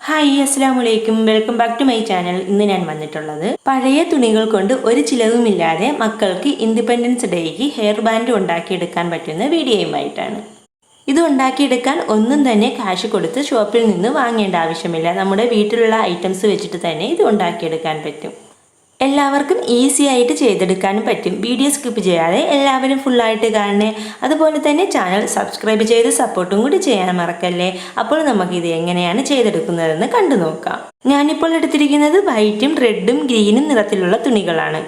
Hi അസ്സാം വലൈക്കും welcome back to my channel ഇന്ന് ഞാൻ വന്നിട്ടുള്ളത് പഴയ തുണികൾ കൊണ്ട് ഒരു ചിലവുമില്ലാതെ മക്കൾക്ക് ഇൻഡിപെൻഡൻസ് ഡേക്ക് ഹെയർ ബാൻഡ് ഉണ്ടാക്കിയെടുക്കാൻ പറ്റുന്ന വീഡിയോയുമായിട്ടാണ്. ഇത് ഉണ്ടാക്കിയെടുക്കാൻ ഒന്നും തന്നെ കാശ് കൊടുത്ത് ഷോപ്പിൽ നിന്ന് വാങ്ങേണ്ട ആവശ്യമില്ല. നമ്മുടെ വീട്ടിലുള്ള ഐറ്റംസ് വെച്ചിട്ട് തന്നെ ഇത് ഉണ്ടാക്കിയെടുക്കാൻ പറ്റും. എല്ലാവർക്കും ഈസി ആയിട്ട് ചെയ്തെടുക്കാനും പറ്റും. വീഡിയോ സ്കിപ്പ് ചെയ്യാതെ എല്ലാവരും ഫുള്ളായിട്ട് കാണണേ. അതുപോലെ തന്നെ ചാനൽ സബ്സ്ക്രൈബ് ചെയ്ത് സപ്പോർട്ടും കൂടി ചെയ്യാൻ മറക്കല്ലേ? അപ്പോൾ നമുക്ക് ഇത് എങ്ങനെയാണ് ചെയ്തെടുക്കുന്നതെന്ന് കണ്ടു നോക്കാം. ഞാനിപ്പോൾ എടുത്തിരിക്കുന്നത് വൈറ്റും റെഡും ഗ്രീനും നിറത്തിലുള്ള തുണികളാണ്.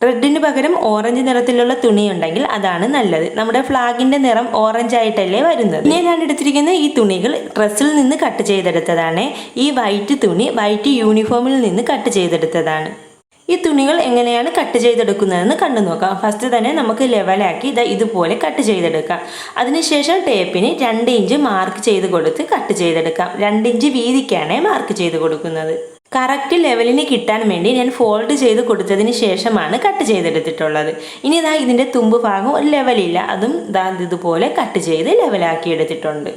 റെഡിന് പകരം ഓറഞ്ച് നിറത്തിലുള്ള തുണി ഉണ്ടെങ്കിൽ അതാണ് നല്ലത്. നമ്മുടെ ഫ്ലാഗിന്റെ നിറം ഓറഞ്ച് ആയിട്ടല്ലേ വരുന്നത്. ഇനി ഞാൻ എടുത്തിരിക്കുന്ന ഈ തുണികൾ ഡ്രസ്സിൽ നിന്ന് കട്ട് ചെയ്തെടുത്തതാണ്. ഈ വൈറ്റ് തുണി വൈറ്റ് യൂണിഫോമിൽ നിന്ന് കട്ട് ചെയ്തെടുത്തതാണ്. ഈ തുണികൾ എങ്ങനെയാണ് കട്ട് ചെയ്തെടുക്കുന്നതെന്ന് കണ്ടു നോക്കാം. ഫസ്റ്റ് തന്നെ നമുക്ക് ലെവലാക്കി ഇതാ ഇതുപോലെ കട്ട് ചെയ്തെടുക്കാം. അതിനുശേഷം ടേപ്പിന് രണ്ട് ഇഞ്ച് മാർക്ക് ചെയ്ത് കൊടുത്ത് കട്ട് ചെയ്തെടുക്കാം. രണ്ട് ഇഞ്ച് വീതിക്കാണ് മാർക്ക് ചെയ്ത് കൊടുക്കുന്നത്. കറക്റ്റ് ലെവലിന് കിട്ടാൻ വേണ്ടി ഞാൻ ഫോൾഡ് ചെയ്ത് കൊടുത്തതിന് ശേഷമാണ് കട്ട് ചെയ്തെടുത്തിട്ടുള്ളത്. ഇനി ഇതാ ഇതിന്റെ തുമ്പ് ഭാഗം ഒരു ലെവലില്ല അതും ഇതാ ഇതുപോലെ കട്ട് ചെയ്ത് ലെവലാക്കി എടുത്തിട്ടുണ്ട്.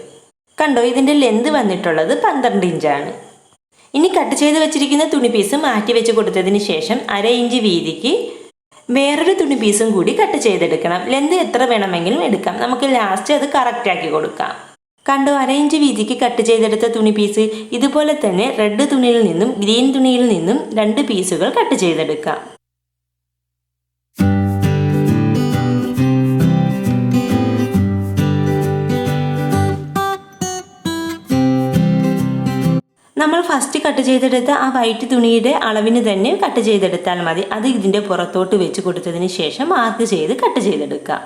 കണ്ടോ? ഇതിന്റെ ലെന്ത് വന്നിട്ടുള്ളത് പന്ത്രണ്ട് ഇഞ്ചാണ് ഇനി കട്ട് ചെയ്ത് വെച്ചിരിക്കുന്ന തുണി പീസ് മാറ്റി വെച്ച് കൊടുത്തതിന് ശേഷം അര ഇഞ്ച് വീതിക്ക് വേറൊരു തുണി പീസും കൂടി കട്ട് ചെയ്തെടുക്കണം. ലെന്ത് എത്ര വേണമെങ്കിലും എടുക്കാം. നമുക്ക് ലാസ്റ്റ് അത് കറക്റ്റാക്കി കൊടുക്കാം. കണ്ടു? അര ഇഞ്ച് വീതിക്ക് കട്ട് ചെയ്തെടുത്ത തുണി പീസ് ഇതുപോലെ തന്നെ റെഡ് തുണിയിൽ നിന്നും ഗ്രീൻ തുണിയിൽ നിന്നും രണ്ട് പീസുകൾ കട്ട് ചെയ്തെടുക്കാം. നമ്മൾ ഫസ്റ്റ് കട്ട് ചെയ്തെടുത്ത ആ വൈറ്റ് തുണിയുടെ അളവിന് തന്നെ കട്ട് ചെയ്തെടുത്താൽ മതി. അത് ഇതിന്റെ പുറത്തോട്ട് വെച്ച് കൊടുത്തതിന് ശേഷം മാർക്ക് ചെയ്ത് കട്ട് ചെയ്തെടുക്കുക.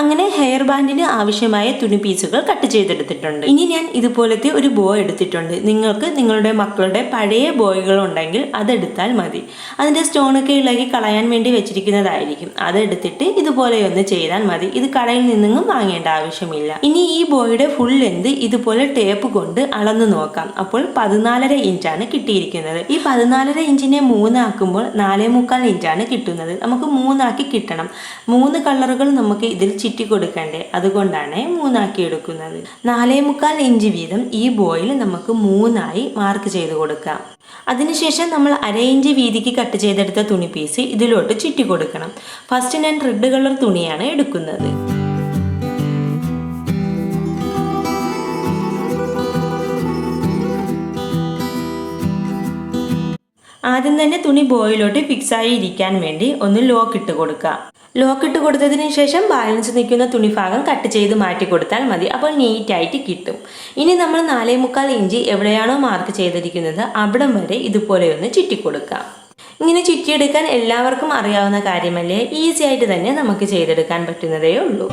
അങ്ങനെ ഹെയർ ബാൻഡിന് ആവശ്യമായ തുണി പീസുകൾ കട്ട് ചെയ്തെടുത്തിട്ടുണ്ട്. ഇനി ഞാൻ ഇതുപോലത്തെ ഒരു ബോ എടുത്തിട്ടുണ്ട്. നിങ്ങൾക്ക് നിങ്ങളുടെ മക്കളുടെ പഴയ ബോയ്കൾ ഉണ്ടെങ്കിൽ അതെടുത്താൽ മതി. അതിന്റെ സ്റ്റോണൊക്കെ ഇളകി കളയാൻ വേണ്ടി വെച്ചിരിക്കുന്നതായിരിക്കും. അതെടുത്തിട്ട് ഇതുപോലെ ഒന്ന് ചെയ്താൽ മതി. ഇത് കടയിൽ നിന്നും വാങ്ങേണ്ട ആവശ്യമില്ല. ഇനി ഈ ബോയുടെ ഫുൾ ലെന്ത് ഇതുപോലെ ടേപ്പ് കൊണ്ട് അളന്നു നോക്കാം. അപ്പോൾ പതിനാലര ഇഞ്ചാണ് കിട്ടിയിരിക്കുന്നത്. ഈ പതിനാലര ഇഞ്ചിനെ മൂന്നാക്കുമ്പോൾ നാലേ മുക്കാൽ ഇഞ്ചാണ് കിട്ടുന്നത്. നമുക്ക് മൂന്നാക്കി കിട്ടണം. മൂന്ന് കളറുകൾ നമുക്ക് ഇതിൽ ചുറ്റി കൊടുക്കണ്ടേ? അതുകൊണ്ടാണ് മൂന്നാക്കി എടുക്കുന്നത്. നാലേ മുക്കാൽ ഇഞ്ച് വീതം ഈ ബോയിൽ നമുക്ക് മൂന്നായി മാർക്ക് ചെയ്ത് കൊടുക്കാം. അതിനുശേഷം നമ്മൾ അര ഇഞ്ച് വീതിക്ക് കട്ട് ചെയ്തെടുത്ത തുണി പീസ് ഇതിലോട്ട് ചുറ്റി കൊടുക്കണം. ഫസ്റ്റ് ഞാൻ റെഡ് കളർ തുണിയാണ് എടുക്കുന്നത്. ആദ്യം തന്നെ തുണി ബോയിലോട്ട് ഫിക്സ് ആയി ഇരിക്കാൻ വേണ്ടി ഒന്ന് ലോക്ക് ഇട്ട് കൊടുക്കുക ലോക്ക് ഇട്ട് കൊടുത്തതിന് ശേഷം ബാലൻസ് നിൽക്കുന്ന തുണിഭാഗം കട്ട് ചെയ്ത് മാറ്റി കൊടുത്താൽ മതി. അപ്പോൾ നീറ്റായിട്ട് കിട്ടും. ഇനി നമ്മൾ നാലേ മുക്കാൽ ഇഞ്ച് എവിടെയാണോ മാർക്ക് ചെയ്തിരിക്കുന്നത് അവിടം വരെ ഇതുപോലെ ഒന്ന് ചുറ്റിക്കൊടുക്കാം ഇങ്ങനെ ചുറ്റിയെടുക്കാൻ എല്ലാവർക്കും അറിയാവുന്ന കാര്യമല്ലേ? ഈസി ആയിട്ട് തന്നെ നമുക്ക് ചെയ്തെടുക്കാൻ പറ്റുന്നതേ ഉള്ളൂ.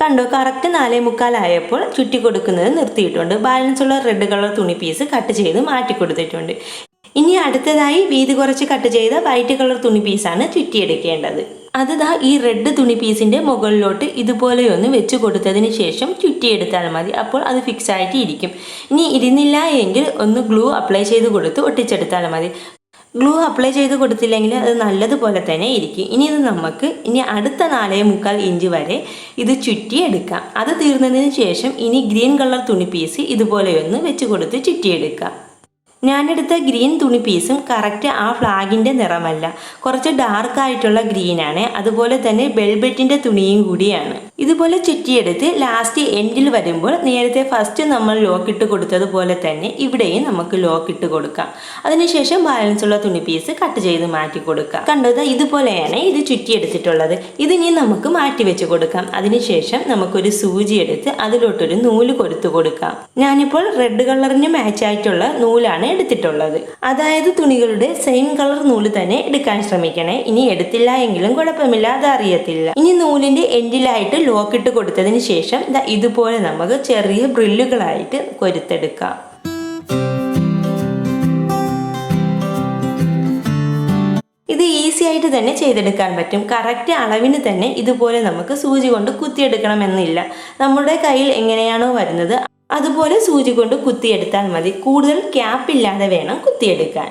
കണ്ടോ കറക്റ്റ് നാലേ മുക്കാലായപ്പോൾ ചുറ്റി കൊടുക്കുന്നത് നിർത്തിയിട്ടുണ്ട്. ബാലൻസ് ഉള്ള റെഡ് കളർ തുണി പീസ് കട്ട് ചെയ്ത് മാറ്റി കൊടുത്തിട്ടുണ്ട്. ഇനി അടുത്തതായി വീതി കുറച്ച് കട്ട് ചെയ്ത വൈറ്റ് കളർ തുണി പീസാണ് ചുറ്റിയെടുക്കേണ്ടത്. അത് ഈ റെഡ് തുണി പീസിന്റെ മുകളിലോട്ട് ഇതുപോലെയൊന്ന് വെച്ച് കൊടുത്തതിന് ശേഷം ചുറ്റിയെടുത്താൽ മതി. അപ്പോൾ അത് ഫിക്സ് ആയിട്ട് ഇരിക്കും ഇനി ഇരുന്നില്ല എങ്കിൽ ഒന്ന് ഗ്ലൂ അപ്ലൈ ചെയ്ത് കൊടുത്ത് ഒട്ടിച്ചെടുത്താൽ മതി. ഗ്ലൂ അപ്ലൈ ചെയ്ത് കൊടുത്തില്ലെങ്കിൽ അത് നല്ലതുപോലെ തന്നെ ഇരിക്കും. ഇനി ഇത് നമുക്ക് ഇനി അടുത്ത നാലേ മുക്കാൽ ഇഞ്ച് വരെ ഇത് ചുറ്റിയെടുക്കാം. അത് തീർന്നതിന് ശേഷം ഇനി ഗ്രീൻ കളർ തുണി പീസ് ഇതുപോലെ ഒന്ന് വെച്ച് കൊടുത്ത് ചുറ്റിയെടുക്കാം. ഞാനെടുത്ത ഗ്രീൻ തുണി പീസും കറക്റ്റ് ആ ഫ്ലാഗിന്റെ നിറമല്ല. കുറച്ച് ഡാർക്ക് ആയിട്ടുള്ള ഗ്രീനാണ് അതുപോലെ തന്നെ ബെൽബെറ്റിന്റെ തുണിയും കൂടിയാണ്. ഇതുപോലെ ചുറ്റിയെടുത്ത് ലാസ്റ്റ് എൻഡിൽ വരുമ്പോൾ നേരത്തെ ഫസ്റ്റ് നമ്മൾ ലോക്ക് ഇട്ട് കൊടുത്തതുപോലെ തന്നെ ഇവിടെയും നമുക്ക് ലോക്ക് ഇട്ട് കൊടുക്കാം. അതിനുശേഷം ബാലൻസ് ഉള്ള തുണി പീസ് കട്ട് ചെയ്ത് മാറ്റി കൊടുക്കാം. കണ്ടത് ഇതുപോലെയാണ് ഇത് ചുറ്റിയെടുത്തിട്ടുള്ളത്. ഇത് ഇനി നമുക്ക് മാറ്റി വെച്ച് കൊടുക്കാം. അതിനുശേഷം നമുക്കൊരു സൂചി എടുത്ത് അതിലോട്ടൊരു നൂൽ കൊടുത്തു കൊടുക്കാം. ഞാനിപ്പോൾ റെഡ് കളറിന് മാച്ച് ആയിട്ടുള്ള നൂലാണ് എടുത്തിട്ടുള്ളത്. അതായത് തുണികളുടെ സെയിം കളർ നൂൽ തന്നെ എടുക്കാൻ ശ്രമിക്കണേ. ഇനി എടുത്തില്ല എങ്കിലും കുഴപ്പമില്ല അത് അറിയത്തില്ല. ഇനി നൂലിന്റെ എൻഡിലായിട്ട് ലോക്ക് ഇട്ട് കൊടുത്തതിന് ശേഷം ഇതുപോലെ നമുക്ക് ചെറിയ ബ്രില്ലുകളായിട്ട് കൊരുത്തെടുക്കാം. ഇത് ഈസി ആയിട്ട് തന്നെ ചെയ്തെടുക്കാൻ പറ്റും. കറക്റ്റ് അളവിന് തന്നെ ഇതുപോലെ നമുക്ക് സൂചി കൊണ്ട് കുത്തിയെടുക്കണമെന്നില്ല. നമ്മുടെ കയ്യിൽ എങ്ങനെയാണോ വരുന്നത് അതുപോലെ സൂചി കൊണ്ട് കുത്തിയെടുത്താൽ മതി. കൂടുതൽ ക്യാപ്പ് ഇല്ലാതെ വേണം കുത്തിയെടുക്കാൻ.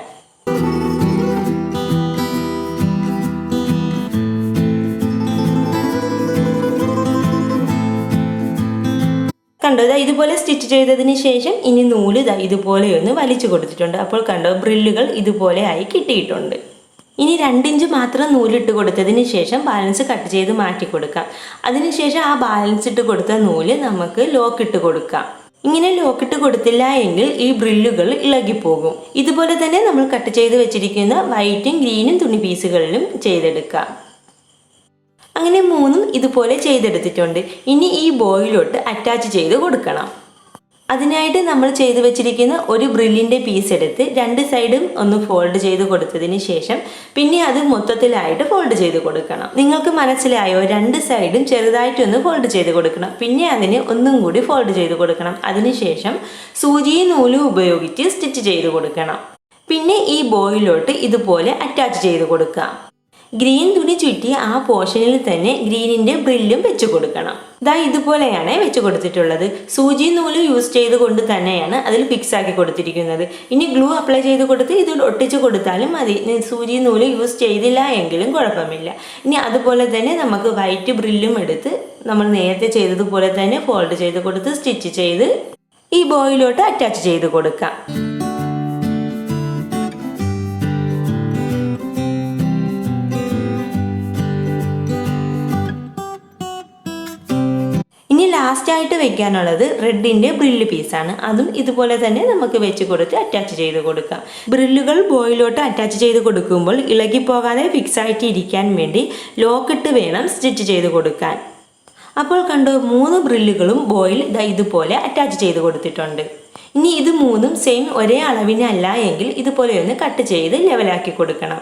കണ്ടോ ഇതാ ഇതുപോലെ സ്റ്റിച്ച് ചെയ്തതിന് ശേഷം ഇനി നൂൽ ഇതാ ഇതുപോലെ ഒന്ന് വലിച്ചു കൊടുത്തിട്ടുണ്ട്. അപ്പോൾ കണ്ടോ ബ്രില്ലുകൾ ഇതുപോലെ ആയി കിട്ടിയിട്ടുണ്ട്. ഇനി രണ്ടിഞ്ച് മാത്രം നൂലിട്ട് കൊടുത്തതിന് ശേഷം ബാലൻസ് കട്ട് ചെയ്ത് മാറ്റി കൊടുക്കാം. അതിനുശേഷം ആ ബാലൻസ് ഇട്ട് കൊടുത്ത നൂൽ നമുക്ക് ലോക്ക് ഇട്ട് കൊടുക്കാം. ഇങ്ങനെ ലോക്കിട്ട് കൊടുത്തില്ല എങ്കിൽ ഈ ബ്രില്ലുകൾ ഇളകിപ്പോകും. ഇതുപോലെ തന്നെ നമ്മൾ കട്ട് ചെയ്ത് വെച്ചിരിക്കുന്ന വൈറ്റും ഗ്രീനും തുണി പീസുകളിലും ചെയ്തെടുക്കാം. അങ്ങനെ മൂന്നും ഇതുപോലെ ചെയ്തെടുത്തിട്ടുണ്ട്. ഇനി ഈ ബോയിലോട്ട് അറ്റാച്ച് ചെയ്ത് കൊടുക്കണം. അതിനായിട്ട് നമ്മൾ ചെയ്തു വെച്ചിരിക്കുന്ന ഒരു ബ്രില്ലിന്റെ പീസ് എടുത്ത് രണ്ട് സൈഡും ഒന്ന് ഫോൾഡ് ചെയ്ത് കൊടുത്തതിന് ശേഷം പിന്നെ അത് മൊത്തത്തിലായിട്ട് ഫോൾഡ് ചെയ്ത് കൊടുക്കണം. നിങ്ങൾക്ക് മനസ്സിലായോ? രണ്ട് സൈഡും ചെറുതായിട്ടൊന്ന് ഫോൾഡ് ചെയ്ത് കൊടുക്കണം. പിന്നെ അതിന് ഒന്നും കൂടി ഫോൾഡ് ചെയ്ത് കൊടുക്കണം. അതിനുശേഷം സൂചിയും നൂലും ഉപയോഗിച്ച് സ്റ്റിച്ച് ചെയ്ത് കൊടുക്കണം. പിന്നെ ഈ ബോയിലോട്ട് ഇതുപോലെ അറ്റാച്ച് ചെയ്ത് കൊടുക്കാം. ഗ്രീൻ തുണി ചുറ്റി ആ പോർഷനിൽ തന്നെ ഗ്രീനിന്റെ ബ്രില്ലും വെച്ച് കൊടുക്കണം. ദാ ഇതുപോലെയാണ് വെച്ച് കൊടുത്തിട്ടുള്ളത്. സൂചി നൂൽ യൂസ് ചെയ്ത് കൊണ്ട് തന്നെയാണ് അതിൽ ഫിക്സ് ആക്കി കൊടുത്തിരിക്കുന്നത്. ഇനി ഗ്ലൂ അപ്ലൈ ചെയ്ത് കൊടുത്ത് ഇത് ഒട്ടിച്ച് കൊടുത്താലും മതി. സൂചി നൂൽ യൂസ് ചെയ്തില്ല എങ്കിലും കുഴപ്പമില്ല. ഇനി അതുപോലെ തന്നെ നമുക്ക് വൈറ്റ് ബ്രില്ലും എടുത്ത് നമ്മൾ നേരത്തെ ചെയ്തതുപോലെ തന്നെ ഫോൾഡ് ചെയ്ത് കൊടുത്ത് സ്റ്റിച്ച് ചെയ്ത് ഈ ബോയിലോട്ട് അറ്റാച്ച് ചെയ്ത് കൊടുക്കാം. ഇനി ലാസ്റ്റ് ആയിട്ട് വെക്കാനുള്ളത് റെഡിന്റെ ബ്രില്ല് പീസാണ് അതും ഇതുപോലെ തന്നെ നമുക്ക് വെച്ച് കൊടുത്ത് അറ്റാച്ച് ചെയ്ത് കൊടുക്കാം. ബ്രില്ലുകൾ ബോയിലോട്ട് അറ്റാച്ച് ചെയ്ത് കൊടുക്കുമ്പോൾ ഇളകി പോകാതെ ഫിക്സ് ആയിട്ട് ഇരിക്കാൻ വേണ്ടി ലോക്കിട്ട് വേണം സ്റ്റിച്ച് ചെയ്ത് കൊടുക്കാൻ. അപ്പോൾ കണ്ടു മൂന്ന് ബ്രില്ലുകളും ബോയിൽ ഇതുപോലെ അറ്റാച്ച് ചെയ്ത് കൊടുത്തിട്ടുണ്ട്. ഇനി ഇത് മൂന്നും സെയിം ഒരേ അളവിനല്ല എങ്കിൽ ഇതുപോലെ ഒന്ന് കട്ട് ചെയ്ത് ലെവലാക്കി കൊടുക്കണം.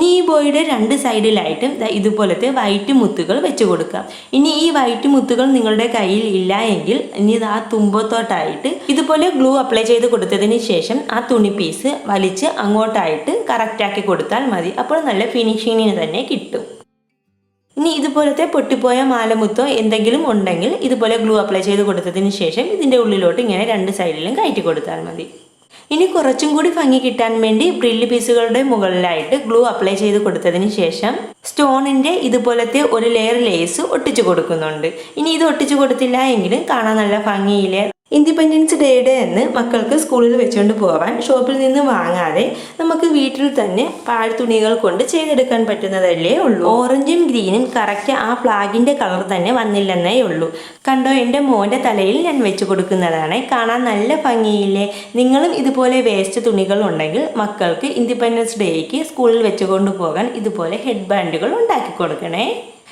ഇനി ഈ ബോയുടെ രണ്ട് സൈഡിലായിട്ട് ഇതുപോലത്തെ വൈറ്റ് മുത്തുകൾ വെച്ച് കൊടുക്കാം ഇനി ഈ വൈറ്റ് മുത്തുകൾ നിങ്ങളുടെ കയ്യിൽ ഇല്ല എങ്കിൽ ഇനി ഇത് ആ തുമ്പത്തോട്ടായിട്ട് ഇതുപോലെ ഗ്ലൂ അപ്ലൈ ചെയ്ത് കൊടുത്തതിന് ശേഷം ആ തുണി പീസ് വലിച്ച് അങ്ങോട്ടായിട്ട് കറക്റ്റാക്കി കൊടുത്താൽ മതി. അപ്പോൾ നല്ല ഫിനിഷിങ്ങിന് തന്നെ കിട്ടും. ഇനി ഇതുപോലത്തെ പൊട്ടിപ്പോയ മാലമുത്തോ എന്തെങ്കിലും ഉണ്ടെങ്കിൽ ഇതുപോലെ ഗ്ലൂ അപ്ലൈ ചെയ്ത് കൊടുത്തതിന് ശേഷം ഇതിന്റെ ഉള്ളിലോട്ട് ഇങ്ങനെ രണ്ട് സൈഡിലും കയറ്റി കൊടുത്താൽ മതി. ഇനി കുറച്ചും കൂടി ഭംഗി കിട്ടാൻ വേണ്ടി ബ്രില്ല് പീസുകളുടെ മുകളിലായിട്ട് ഗ്ലൂ അപ്ലൈ ചെയ്ത് കൊടുത്തതിന് ശേഷം സ്റ്റോണിന്റെ ഇതുപോലത്തെ ഒരു ലെയർ ലേസ് ഒട്ടിച്ചു കൊടുക്കുന്നുണ്ട്. ഇനി ഇത് ഒട്ടിച്ചു കൊടുത്തില്ല എങ്കിലും കാണാൻ നല്ല ഭംഗിയിലെ ഇൻഡിപെൻഡൻസ് ഡേയുടെ അന്ന് മക്കൾക്ക് സ്കൂളിൽ വെച്ചുകൊണ്ട് പോകാൻ ഷോപ്പിൽ നിന്ന് വാങ്ങാതെ നമുക്ക് വീട്ടിൽ തന്നെ പാഴ്ത്തുണികൾ കൊണ്ട് ചെയ്തെടുക്കാൻ പറ്റുന്നതല്ലേ ഉള്ളൂ. ഓറഞ്ചും ഗ്രീനും കറക്റ്റ് ആ ഫ്ലാഗിന്റെ കളർ തന്നെ വന്നില്ലെന്നേ ഉള്ളൂ. കണ്ടോ എന്റെ മോന്റെ തലയിൽ ഞാൻ വെച്ച് കൊടുക്കുന്നതാണ്. കാണാൻ നല്ല ഭംഗിയില്ലേ? നിങ്ങളും ഇതുപോലെ വേസ്റ്റ് തുണികൾ ഉണ്ടെങ്കിൽ മക്കൾക്ക് ഇൻഡിപെൻഡൻസ് ഡേക്ക് സ്കൂളിൽ വെച്ചുകൊണ്ട് പോകാൻ ഇതുപോലെ ഹെഡ് ബാൻഡുകൾ ഉണ്ടാക്കി കൊടുക്കണേ.